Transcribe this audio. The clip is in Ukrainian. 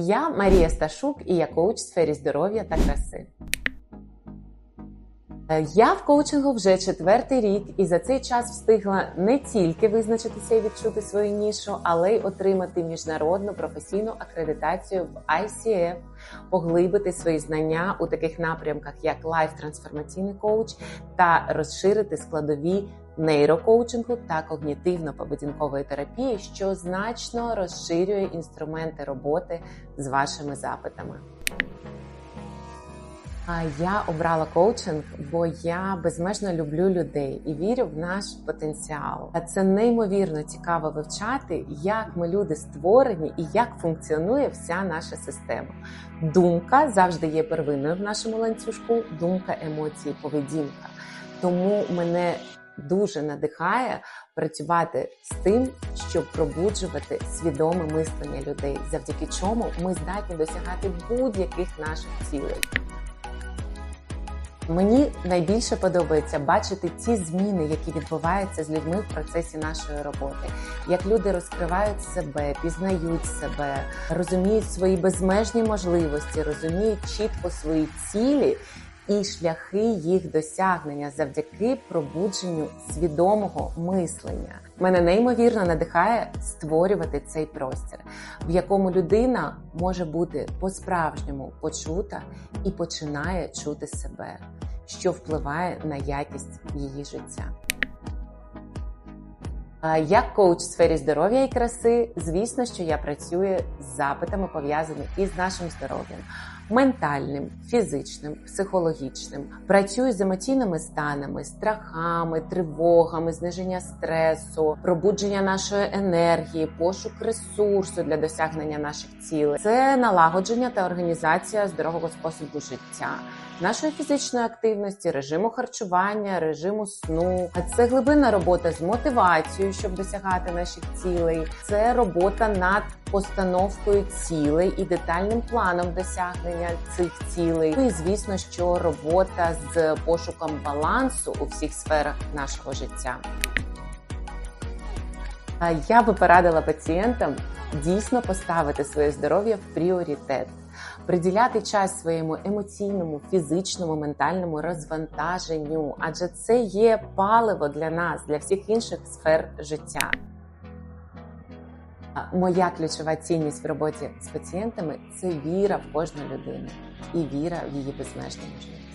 Я Марія Сташук і я коуч в сфері здоров'я та краси. Е, Я в коучингу вже четвертий рік, і за цей час встигла не тільки визначитися і відчути свою нішу, але й отримати міжнародну професійну акредитацію в ICF, поглибити свої знання у таких напрямках, як лайф-трансформаційний коуч, та розширити складові нейрокоучингу та когнітивно-поведінкової терапії, що значно розширює інструменти роботи з вашими запитами. Я обрала коучинг, бо я безмежно люблю людей і вірю в наш потенціал. Це неймовірно цікаво вивчати, як ми люди створені і як функціонує вся наша система. Думка завжди є первинною в нашому ланцюжку. Думка, емоції, поведінка. Тому мене дуже надихає працювати з тим, щоб пробуджувати свідоме мислення людей, завдяки чому ми здатні досягати будь-яких наших цілей. Мені найбільше подобається бачити ці зміни, які відбуваються з людьми в процесі нашої роботи, як люди розкривають себе, пізнають себе, розуміють свої безмежні можливості, розуміють чітко свої цілі і шляхи їх досягнення завдяки пробудженню свідомого мислення. Мене неймовірно надихає створювати цей простір, в якому людина може бути по-справжньому почута і починає чути себе, що впливає на якість її життя. Як коуч в сфері здоров'я і краси, звісно, що я працюю з запитами, пов'язаними із нашим здоров'ям ментальним, фізичним, психологічним. Працюю з емоційними станами, страхами, тривогами, зниження стресу, пробудження нашої енергії, пошук ресурсу для досягнення наших цілей. Це налагодження та організація здорового способу життя. Нашої фізичної активності, режиму харчування, режиму сну, це глибинна робота з мотивацією, щоб досягати наших цілей. Це робота над постановкою цілей і детальним планом досягнення цих цілей. Ну і звісно, що робота з пошуком балансу у всіх сферах нашого життя. Я би порадила пацієнтам дійсно поставити своє здоров'я в пріоритет, приділяти час своєму емоційному, фізичному, ментальному розвантаженню, адже це є паливо для нас, для всіх інших сфер життя. Моя ключова цінність в роботі з пацієнтами це віра в кожну людину і віра в її безмежні можливості.